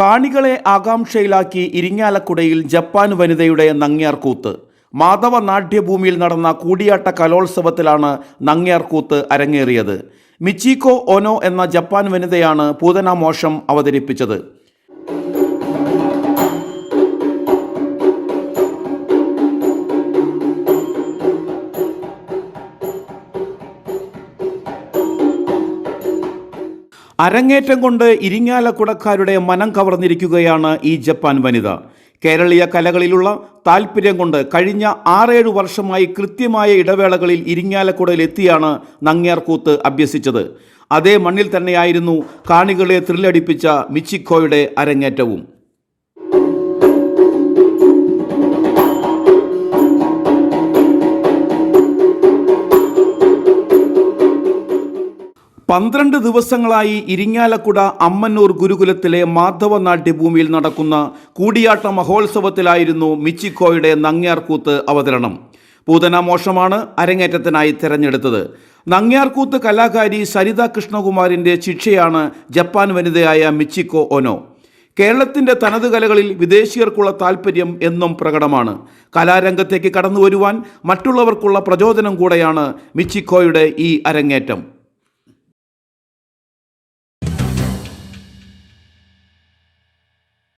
കാണികളെ ആകാംക്ഷയിലാക്കി ഇരിങ്ങാലക്കുടയിൽ ജപ്പാൻ വനിതയുടെ നങ്ങ്യാർകൂത്ത് മാധവ നാട്യഭൂമിയിൽ നടന്ന കൂടിയാട്ട കലോത്സവത്തിലാണ് നങ്ങ്യാർകൂത്ത് അരങ്ങേറിയത്. മിച്ചിക്കോ ഒനോ എന്ന ജപ്പാൻ വനിതയാണ് പൂതനാമോഷം അവതരിപ്പിച്ചത്. അരങ്ങേറ്റം കൊണ്ട് ഇരിങ്ങാലക്കുടക്കാരുടെ മനം കവർന്നിരിക്കുകയാണ് ഈ ജപ്പാൻ വനിത. കേരളീയ കലകളിലുള്ള താല്പര്യം കൊണ്ട് കഴിഞ്ഞ ആറേഴു വർഷമായി കൃത്യമായ ഇടവേളകളിൽ ഇരിങ്ങാലക്കുടയിലെത്തിയാണ് നങ്ങ്യാർകൂത്ത് അഭ്യസിച്ചത്. അതേ മണ്ണിൽ തന്നെയായിരുന്നു കാണികളെ ത്രില്ലടിപ്പിച്ച മിച്ചിക്കോയുടെ അരങ്ങേറ്റവും. പന്ത്രണ്ട് ദിവസങ്ങളായി ഇരിങ്ങാലക്കുട അമ്മന്നൂർ ഗുരുകുലത്തിലെ മാധവ നാട്യഭൂമിയിൽ നടക്കുന്ന കൂടിയാട്ട മഹോത്സവത്തിലായിരുന്നു മിച്ചിക്കോയുടെ നങ്ങ്യാർകൂത്ത് അവതരണം. പൂതന മോശമാണ് അരങ്ങേറ്റത്തിനായി തിരഞ്ഞെടുത്തത്. നങ്ങ്യാർകൂത്ത് കലാകാരി സരിത കൃഷ്ണകുമാരിന്റെ ശിക്ഷയാണ് ജപ്പാൻ വനിതയായ മിച്ചിക്കോ ഒനോ. കേരളത്തിന്റെ തനത് കലകളിൽ വിദേശീയർക്കുള്ള താല്പര്യം എന്നും പ്രകടമാണ്. കലാരംഗത്തേക്ക് കടന്നു വരുവാൻ മറ്റുള്ളവർക്കുള്ള പ്രചോദനം കൂടെയാണ് മിച്ചിക്കോയുടെ ഈ അരങ്ങേറ്റം.